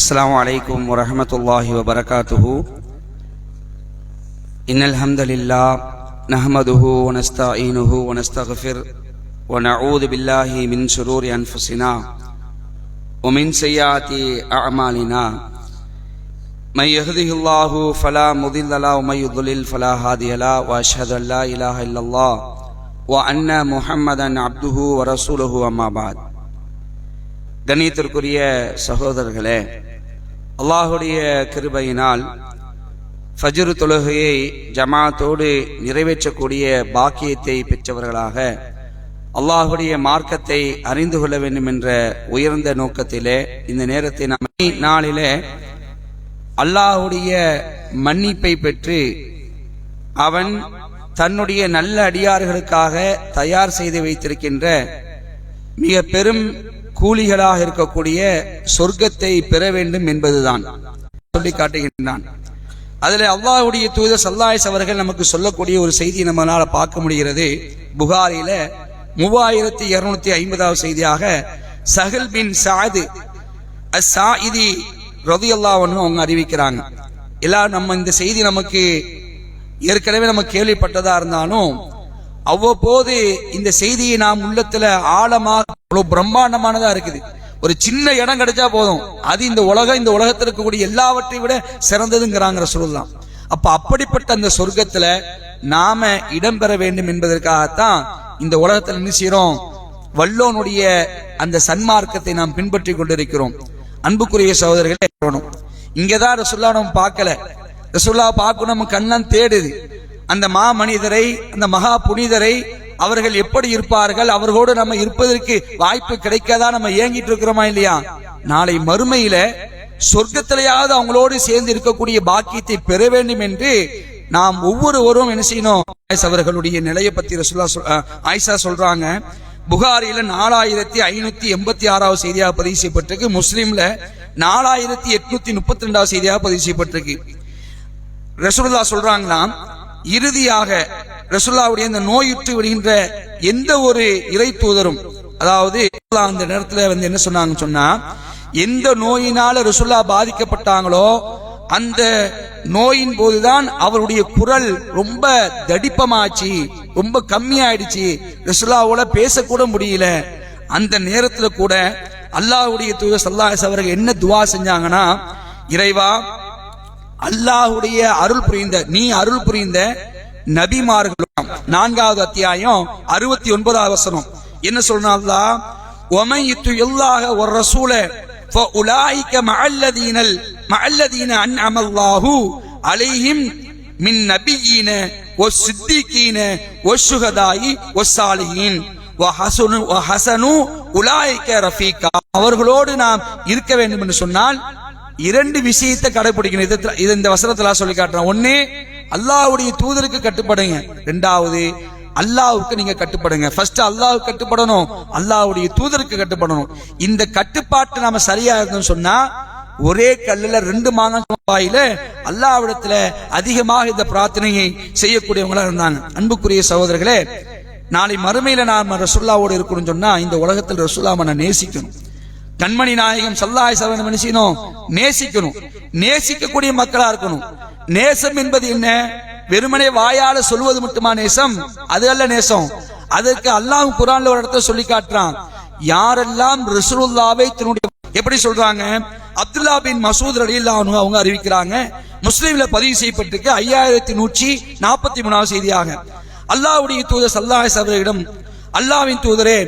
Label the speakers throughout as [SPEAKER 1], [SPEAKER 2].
[SPEAKER 1] السلام عليكم ورحمة الله وبركاته إن الحمد لله نحمده ونستعينه ونستغفر ونعوذ بالله من شرور أنفسنا ومن سيئات أعمالنا من يهده الله فلا مضل له ومن يضلل فلا هادي له وأشهد أن لا إله إلا الله وأن محمدا عبده ورسوله أما بعد கண்ணியத்திற்குரிய சகோதரர்களே அல்லாஹுடைய கிருபையினால் ஃபஜ்ரு தொழுகையை ஜமாத்தோடு நிறைவேற்றக்கூடிய பாக்கியத்தை பெற்றவர்களாக அல்லாஹுடைய மார்க்கத்தை அறிந்து கொள்ள வேண்டும் என்ற உயர்ந்த நோக்கத்திலே இந்த நேரத்தை நாம் நாளிலே அல்லாஹுடைய மன்னிப்பை பெற்று அவன் தன்னுடைய நல்ல அடியார்களுக்காக தயார் செய்து வைத்திருக்கின்ற மிக பெரும் கூலிகளாக இருக்கக்கூடிய சொர்க்கத்தை பெற வேண்டும் என்பதுதான். சொல்லி காட்டுகின்றான். அதில் அல்லாஹுடைய தூதர் சல்லாயஸ் அவர்கள் நமக்கு சொல்லக்கூடிய ஒரு செய்தி நம்மளால் பார்க்க முடிகிறது. புகாரில மூவாயிரத்தி இருநூத்தி ஐம்பதாவது செய்தியாக சஹல் பின் சாது அசாஇதி ரதி அல்லாஹ்னு அவங்க அறிவிக்கிறாங்க. எல்லாம் நம்ம இந்த செய்தி நமக்கு ஏற்கனவே நம்ம கேள்விப்பட்டதா இருந்தாலும் அவ்வப்போது இந்த செய்தியை நாம் உள்ளத்துல ஆழமா அவ்வளவு பிரம்மாண்டமானதா இருக்குது. ஒரு சின்ன இடம் கிடைச்சா போதும். அது இந்த உலகம் இந்த உலகத்தில் இருக்கக்கூடிய எல்லாவற்றை விட சிறந்ததுங்கிறாங்கிற சொல்லலாம் அப்ப அப்படிப்பட்ட அந்த சொர்க்கத்துல நாம இடம்பெற வேண்டும் என்பதற்காகத்தான் இந்த உலகத்துல என்ன செய்யறோம் வல்லோனுடைய அந்த சன்மார்க்கத்தை நாம் பின்பற்றி கொண்டிருக்கிறோம். அன்புக்குரிய சகோதரர்களே இருக்கணும். இங்கதான் ரசுல்லா நம்ம பார்க்கல. ரசுல்லா பார்க்கணும் நம்ம கண்ணன் தேடுது. அந்த மா மனிதரை அந்த மகா புனிதரை அவர்கள் எப்படி இருப்பார்கள்? அவர்களோடு நம்ம இருப்பதற்கு வாய்ப்பு கிடைக்காதா? நம்ம ஏங்கிட்டு இருக்கிறோமா இல்லையா? நாளை மறுமையில சொர்க்கத்திலேயாவது அவங்களோடு சேர்ந்து இருக்கக்கூடிய பாக்கியத்தை பெற வேண்டும் என்று நாம் ஒவ்வொருவரும் என்ன செய்யணும்? ஆயிஷா அவர்களுடைய நிலையை பத்தி ரசுல்லா சொல்- ஆயிஷா சொல்றாங்க. புகாரில நாலாயிரத்தி ஐநூத்தி எண்பத்தி ஆறாவது செய்தியாக பதிவு செய்யப்பட்டிருக்கு. முஸ்லீம்ல நாலாயிரத்தி எட்நூத்தி முப்பத்தி ரெண்டாவது செய்தியாக பதிவு செய்யப்பட்டிருக்கு. ரசூலுல்லா சொல்றாங்களாம் இறுதியாக ரசுல்லாவுடைய இந்த நோயுற்று விடுகின்ற எந்த ஒரு இறை தூதரும் அதாவது அந்த நேரத்துல வந்து என்ன சொன்னாங்கன்னு சொன்னா எந்த நோயினால ரசுல்லா பாதிக்கப்பட்டாங்களோ அந்த நோயின் போதுதான் அவருடைய குரல் ரொம்ப தடிப்பமாச்சு ரொம்ப கம்மியாயிடுச்சு. ரசுல்லாவோட பேசக்கூட முடியல. அந்த நேரத்துல கூட அல்லாஹுடைய தூதர் சல்லாஹ் அவர்கள் என்ன துவா செஞ்சாங்கன்னா இறைவா அல்லாஹுடைய அருள் புரிந்த நீ அருள் புரிந்த நபிமார்களும் நான்காவது அத்தியாயம் அறுபத்தி ஒன்பதாவது வசனம். என்ன சொல்றாங்களா ஒமை இத்து எல்லாக ஒரு ரசூல உலாய்க்க மல்லதீனல் மல்லதீன அன் அமல்லாஹூ அலைஹிம் மின் நபியீன ஒ சித்திகீன ஒ சுகதாயி ஒ சாலியின் அவர்களோடு நாம் இருக்க வேண்டும் என்று சொன்னால் இரண்டு விஷயத்தை கடைபிடிக்கணும். இது இந்த வசனத்தில் சொல்லி காட்டுறோம் ஒன்னு அல்லாவுடைய தூதருக்கு கட்டுப்படுங்க. ரெண்டாவது அல்லாவுக்கு நீங்க கட்டுப்படுங்க. ஃபர்ஸ்ட் அல்லாவுக்கு கட்டுப்படணும் அல்லாஹ்வுடைய தூதருக்கு கட்டுப்படணும். இந்த கட்டுப்பாட்டு நாம சரியா இருந்தோம்னு சொன்னா ஒரே கல்லுல ரெண்டு மாதம் வாயில அல்லாஹ்விடத்துல அதிகமாக இந்த பிரார்த்தனையை செய்யக்கூடியவங்களா இருந்தாங்க. அன்புக்குரிய சகோதரர்களே நாளை மறுமையில நாம ரசுல்லாவோடு இருக்கணும்னு சொன்னா இந்த உலகத்தில் ரசுல்லாம நான் நேசிக்கணும். கண்மணி நாயகம் சல்லாய் சவன் மனுஷனும் நேசிக்கணும். நேசிக்கக்கூடிய மக்களா இருக்கணும். நேசம் என்பது என்ன? வெறுமனே வாயால சொல்வது மட்டுமா நேசம்? அது அல்ல நேசம். அதற்கு அல்லாஹ் குரான்ல ஒரு இடத்த சொல்லி காட்டுறான். யாரெல்லாம் ரசூலுல்லாவை தன்னுடைய எப்படி சொல்றாங்க? அப்துல்லா பின் மசூத் ரலியல்லாஹு அவங்க அறிவிக்கிறாங்க. முஸ்லீம்ல பதிவு செய்யப்பட்டிருக்கு. ஐயாயிரத்தி நூற்றி நாற்பத்தி மூணாவது செய்தியாக. அல்லாவுடைய தூதர் சல்லாஹ் அவர்களிடம் அல்லாஹ்வின் தூதரே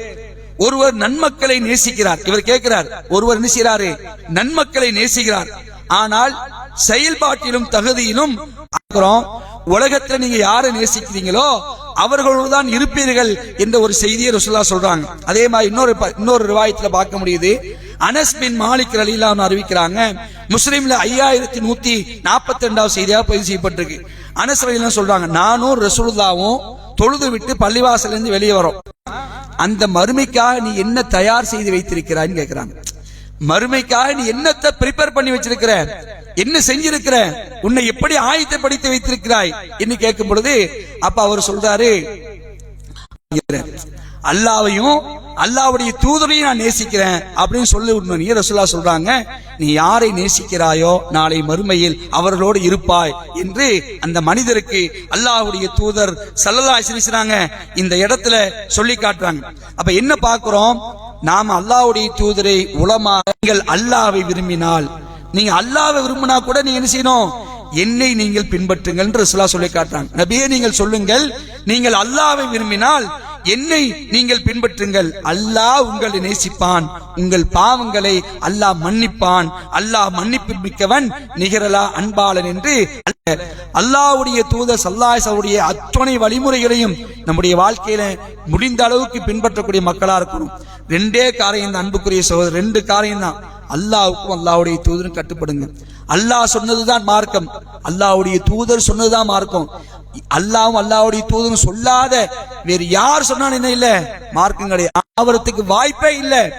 [SPEAKER 1] ஒருவர் நன்மக்களை நேசிக்கிறார். இவர் கேட்கிறார் ஒருவர் என்ன செய்றாரு? நன்மக்களை நேசிக்கிறார். ஆனால் செயல்பாட்டிலும் தகுதியிலும் அப்புறம் உலகத்துல நீங்க யாரை நேசிக்கிறீங்களோ அவர்களோடு தான் இருப்பீர்கள் என்ற ஒரு செய்தியை ரசுல்லா சொல்றாங்க. அதே மாதிரி இன்னொரு ப- இன்னொரு ரிவாயத்துல பார்க்க முடியுது. அனஸ் பின் மாலிக் ரலீலான்னு அறிவிக்கிறாங்க. முஸ்லீம்ல ஐயாயிரத்தி நூத்தி நாற்பத்தி ரெண்டாவது செய்தியாக பதிவு செய்யப்பட்டிருக்கு. அனஸ் ரலீலாம் சொல்றாங்க நானும் ரசூலுல்லாவும் தொழுது விட்டு பள்ளிவாசல்ல இருந்து வெளியே வரோம். அந்த மறுமைக்காக நீ என்ன தயார் செய்து வைத்திருக்கிறான்னு கேட்கிறாங்க மறுமைக்காக நீ என்னத்தை ப்ரிப்பேர் பண்ணி வச்சிருக்கிற? என்ன செஞ்சிருக்கிற? உன்னை எப்படி ஆயத்தப்படுத்தி வைத்திருக்கிறாய்? என்று கேட்கும் பொழுது அப்ப அவர் சொல்றாரு அல்லாவையும் அல்லாவுடைய தூதரையும் நான் நேசிக்கிறேன் அப்படின்னு சொல்லி நீ ரசுல்லா சொல்றாங்க நீ யாரை நேசிக்கிறாயோ நாளை மறுமையில் அவர்களோடு இருப்பாய் என்று அந்த மனிதருக்கு அல்லாஹுடைய தூதர் சல்லல்லா சிரிச்சுறாங்க இந்த இடத்துல சொல்லி காட்டுறாங்க. அப்ப என்ன பார்க்கிறோம்? நாம அல்லாஹ்வுடைய தூதரை உலமா நீங்கள் அல்லாவை விரும்பினால் நீங்க அல்லாவை விரும்பினா கூட நீங்க என்ன செய்யணும்? என்னை நீங்கள் பின்பற்றுங்கள் என்று ரசூலா சொல்லி காட்டுறாங்க. நபியே நீங்கள் சொல்லுங்கள் நீங்கள் அல்லாவை விரும்பினால் என்னை நீங்கள் பின்பற்றுங்கள். அல்லாஹ் உங்களை நேசிப்பான். உங்கள் பாவங்களை அல்லாஹ் மன்னிப்பான். அல்லாஹ் மன்னிப்பு மிக்கவன் நிகரலா அன்பாளன் என்று அல்லாஹ்வுடைய தூதர் சல்லாசவுடைய அத்தனை வழிமுறைகளையும் நம்முடைய வாழ்க்கையில முடிந்த அளவுக்கு பின்பற்றக்கூடிய மக்களா இருக்கணும். ரெண்டே காரியம் தான் அன்புக்குரிய சகோதரர் ரெண்டு காரியம் தான். அல்லாவுக்கும் அல்லாவுடைய தூதரும் கட்டுப்படுங்க. அல்லாஹ் சொன்னதுதான் மார்க்கம். அல்லாவுடைய தூதர் சொன்னதுதான் மார்க்கம். அல்லாவும் அல்லாவுடைய தூதரும் சொல்லாத வேறு யார் சொன்னாலும் என்ன இல்ல? மார்க்கம் கிடையாது. ஆவறதுக்கு வாய்ப்பே இல்ல.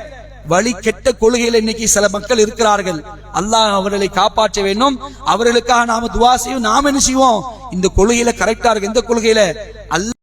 [SPEAKER 1] வழி கெட்ட கொள்கையில இன்னைக்கு சில மக்கள் இருக்கிறார்கள். அல்லாஹ் அவர்களை காப்பாற்ற வேண்டும். அவர்களுக்காக நாம துவா செய்வோம். நாம என்ன செய்வோம்? இந்த கொள்கையில கரெக்டா இருக்கு எந்த கொள்கையில அல்லாஹ்